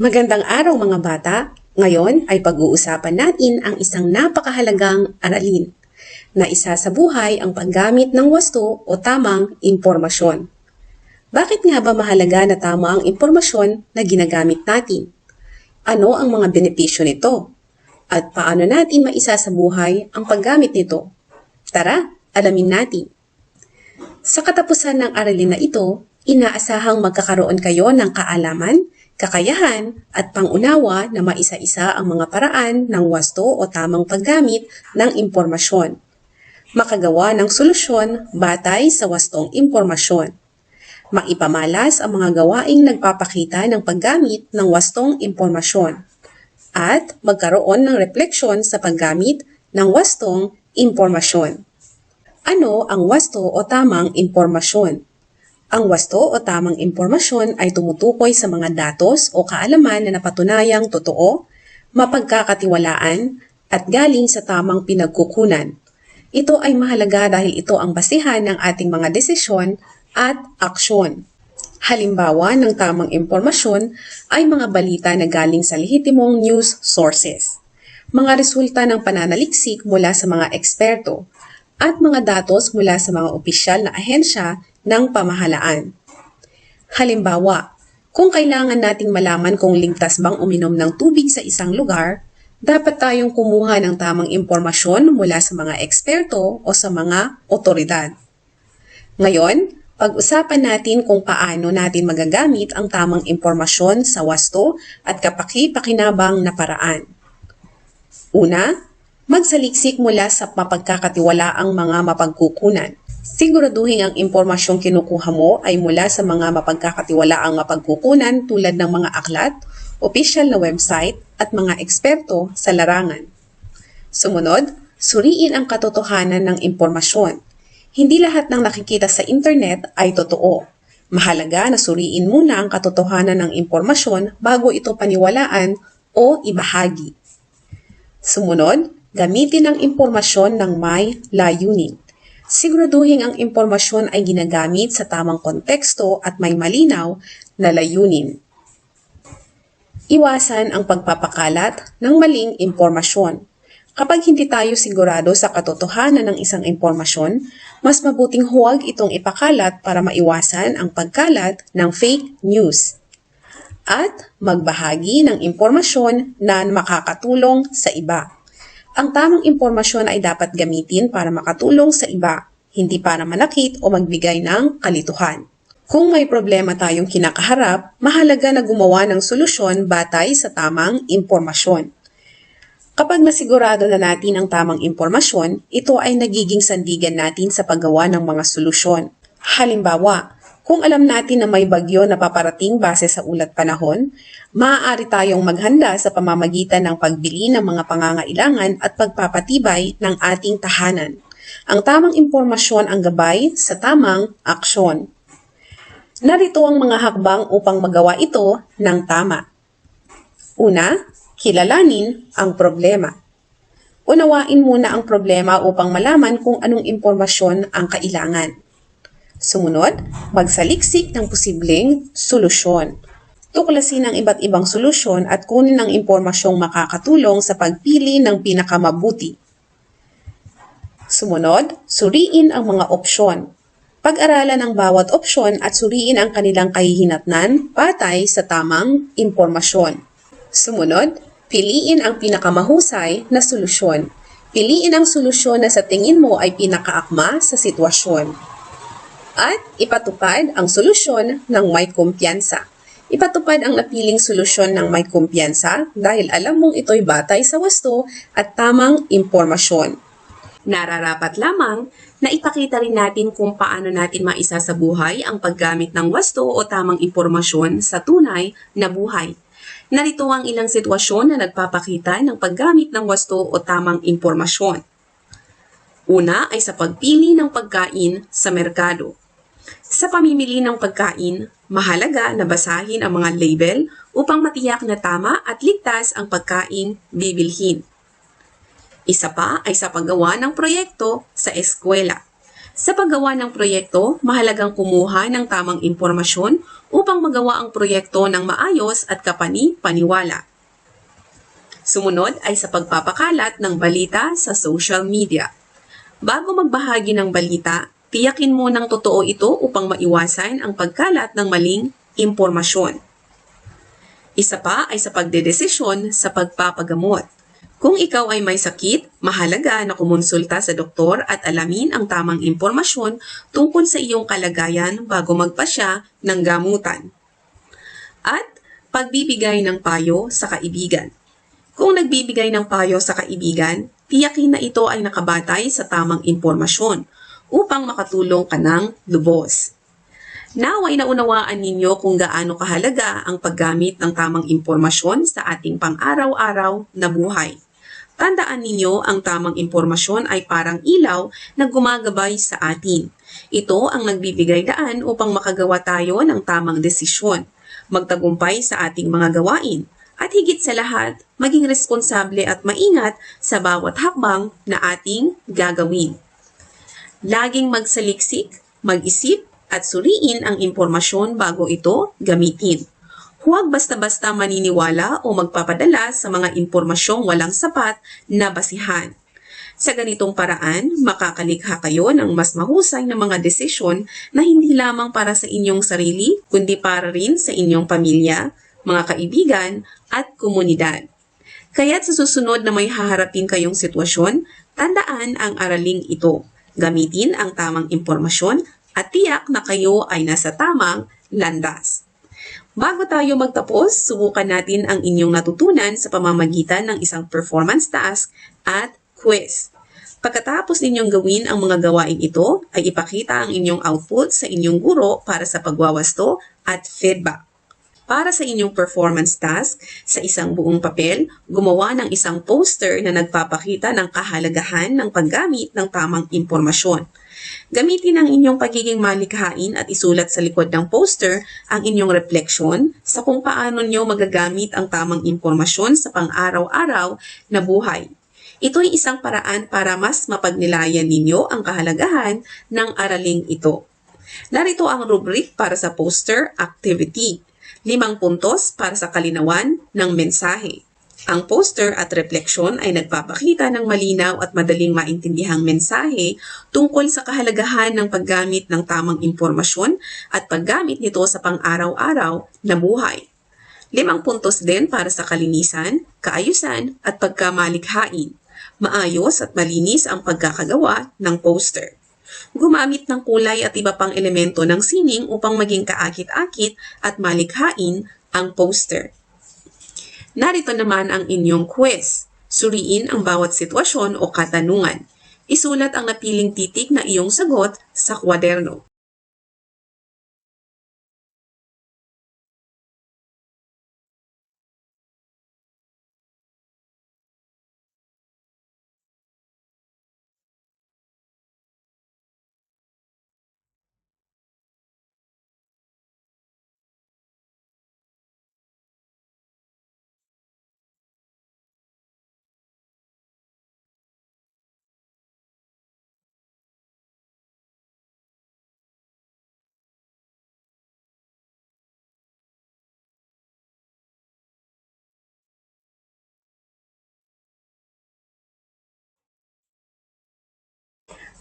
Magandang araw mga bata! Ngayon ay pag-uusapan natin ang isang napakahalagang aralin na isa sa buhay ang paggamit ng wasto o tamang impormasyon. Bakit nga ba mahalaga na tama ang impormasyon na ginagamit natin? Ano ang mga benepisyo nito? At paano natin maisa sa buhay ang paggamit nito? Tara, alamin natin. Sa katapusan ng aralin na ito, inaasahang magkakaroon kayo ng kaalaman, kakayahan at pangunawa na maisa-isa ang mga paraan ng wasto o tamang paggamit ng impormasyon. Makagawa ng solusyon batay sa wastong impormasyon. Maipamalas ang mga gawaing nagpapakita ng paggamit ng wastong impormasyon. At magkaroon ng refleksyon sa paggamit ng wastong impormasyon. Ano ang wasto o tamang impormasyon? Ang wasto o tamang impormasyon ay tumutukoy sa mga datos o kaalaman na napatunayang totoo, mapagkakatiwalaan, at galing sa tamang pinagkukunan. Ito ay mahalaga dahil ito ang basihan ng ating mga desisyon at aksyon. Halimbawa ng tamang impormasyon ay mga balita na galing sa lehitimong news sources, mga resulta ng pananaliksik mula sa mga eksperto, at mga datos mula sa mga opisyal na ahensya ng pamahalaan. Halimbawa, kung kailangan nating malaman kung ligtas bang uminom ng tubig sa isang lugar, dapat tayong kumuha ng tamang impormasyon mula sa mga eksperto o sa mga otoridad. Ngayon, pag-usapan natin kung paano natin magagamit ang tamang impormasyon sa wasto at kapaki-pakinabang na paraan. Una, magsaliksik mula sa mapagkakatiwalaang mga mapagkukunan. Siguraduhin ang impormasyong kinukuha mo ay mula sa mga mapagkakatiwalaang mapagkukunan tulad ng mga aklat, opisyal na website at mga eksperto sa larangan. Sumunod, suriin ang katotohanan ng impormasyon. Hindi lahat ng nakikita sa internet ay totoo. Mahalaga na suriin muna ang katotohanan ng impormasyon bago ito paniwalaan o ibahagi. Sumunod, gamitin ang impormasyon ng may layunin. Siguraduhin ang impormasyon ay ginagamit sa tamang konteksto at may malinaw na layunin. Iwasan ang pagpapakalat ng maling impormasyon. Kapag hindi tayo sigurado sa katotohanan ng isang impormasyon, mas mabuting huwag itong ipakalat para maiwasan ang pagkalat ng fake news. At magbahagi ng impormasyon na makakatulong sa iba. Ang tamang impormasyon ay dapat gamitin para makatulong sa iba, hindi para manakit o magbigay ng kalituhan. Kung may problema tayong kinakaharap, mahalaga na gumawa ng solusyon batay sa tamang impormasyon. Kapag nasigurado na natin ang tamang impormasyon, ito ay nagiging sandigan natin sa paggawa ng mga solusyon. Halimbawa, kung alam natin na may bagyo na paparating base sa ulat panahon, maaari tayong maghanda sa pamamagitan ng pagbili ng mga pangangailangan at pagpapatibay ng ating tahanan. Ang tamang impormasyon ang gabay sa tamang aksyon. Narito ang mga hakbang upang magawa ito ng tama. Una, kilalanin ang problema. Unawain muna ang problema upang malaman kung anong impormasyon ang kailangan. Sumunod, magsaliksik ng posibleng solusyon. Tuklasin ang iba't ibang solusyon at kunin ang impormasyong makakatulong sa pagpili ng pinakamabuti. Sumunod, suriin ang mga opsyon. Pag-aralan ang bawat opsyon at suriin ang kanilang kahihinatnan patay sa tamang impormasyon. Sumunod, piliin ang pinakamahusay na solusyon. Piliin ang solusyon na sa tingin mo ay pinakaakma sa sitwasyon. At ipatupad ang solusyon ng may kumpiyansa. Ipatupad ang napiling solusyon ng may kumpiyansa dahil alam mong ito'y batay sa wasto at tamang impormasyon. Nararapat lamang na ipakita rin natin kung paano natin maisa sa buhay ang paggamit ng wasto o tamang impormasyon sa tunay na buhay. Narito ang ilang sitwasyon na nagpapakita ng paggamit ng wasto o tamang impormasyon. Una ay sa pagpili ng pagkain sa merkado. Sa pamimili ng pagkain, mahalaga na basahin ang mga label upang matiyak na tama at ligtas ang pagkain bibilhin. Isa pa ay sa paggawa ng proyekto sa eskwela. Sa paggawa ng proyekto, mahalagang kumuha ng tamang impormasyon upang magawa ang proyekto ng maayos at kapani-paniwala. Sumunod ay sa pagpapakalat ng balita sa social media. Bago magbahagi ng balita, tiyakin mo ng totoo ito upang maiwasan ang pagkalat ng maling impormasyon. Isa pa ay sa pagdedesisyon sa pagpapagamot. Kung ikaw ay may sakit, mahalaga na kumonsulta sa doktor at alamin ang tamang impormasyon tungkol sa iyong kalagayan bago magpasya ng gamutan. At pagbibigay ng payo sa kaibigan. Kung nagbibigay ng payo sa kaibigan, tiyakin na ito ay nakabatay sa tamang impormasyon upang makatulong ka ng lubos. Naway naunawaan ninyo kung gaano kahalaga ang paggamit ng tamang impormasyon sa ating pang-araw-araw na buhay. Tandaan ninyo ang tamang impormasyon ay parang ilaw na gumagabay sa atin. Ito ang nagbibigay daan upang makagawa tayo ng tamang desisyon, magtagumpay sa ating mga gawain, at higit sa lahat, maging responsable at maingat sa bawat hakbang na ating gagawin. Laging magsaliksik, mag-isip, at suriin ang impormasyon bago ito gamitin. Huwag basta-basta maniniwala o magpapadala sa mga impormasyong walang sapat na basihan. Sa ganitong paraan, makakalikha kayo ng mas mahusay na mga desisyon na hindi lamang para sa inyong sarili, kundi para rin sa inyong pamilya, mga kaibigan, at komunidad. Kaya't sa susunod na may haharapin kayong sitwasyon, tandaan ang araling ito. Gamitin ang tamang impormasyon at tiyak na kayo ay nasa tamang landas. Bago tayo magtapos, subukan natin ang inyong natutunan sa pamamagitan ng isang performance task at quiz. Pagkatapos ninyong gawin ang mga gawain ito, ay ipakita ang inyong output sa inyong guro para sa pagwawasto at feedback. Para sa inyong performance task, sa isang buong papel, gumawa ng isang poster na nagpapakita ng kahalagahan ng paggamit ng tamang impormasyon. Gamitin ang inyong pagiging malikhain at isulat sa likod ng poster ang inyong refleksyon sa kung paano nyo magagamit ang tamang impormasyon sa pang-araw-araw na buhay. Ito ay isang paraan para mas mapagnilayan ninyo ang kahalagahan ng araling ito. Narito ang rubric para sa poster activity. Limang puntos para sa kalinawan ng mensahe. Ang poster at refleksyon ay nagpapakita ng malinaw at madaling maintindihang mensahe tungkol sa kahalagahan ng paggamit ng tamang impormasyon at paggamit nito sa pang-araw-araw na buhay. Limang puntos din para sa kalinisan, kaayusan at pagkamalikhain. Maayos at malinis ang pagkakagawa ng poster. Gumamit ng kulay at iba pang elemento ng sining upang maging kaakit-akit at malikhain ang poster. Narito naman ang inyong quiz. Suriin ang bawat sitwasyon o katanungan. Isulat ang napiling titik na iyong sagot sa kwaderno.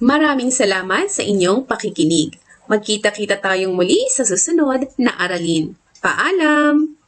Maraming salamat sa inyong pakikinig. Magkita-kita tayong muli sa susunod na aralin. Paalam!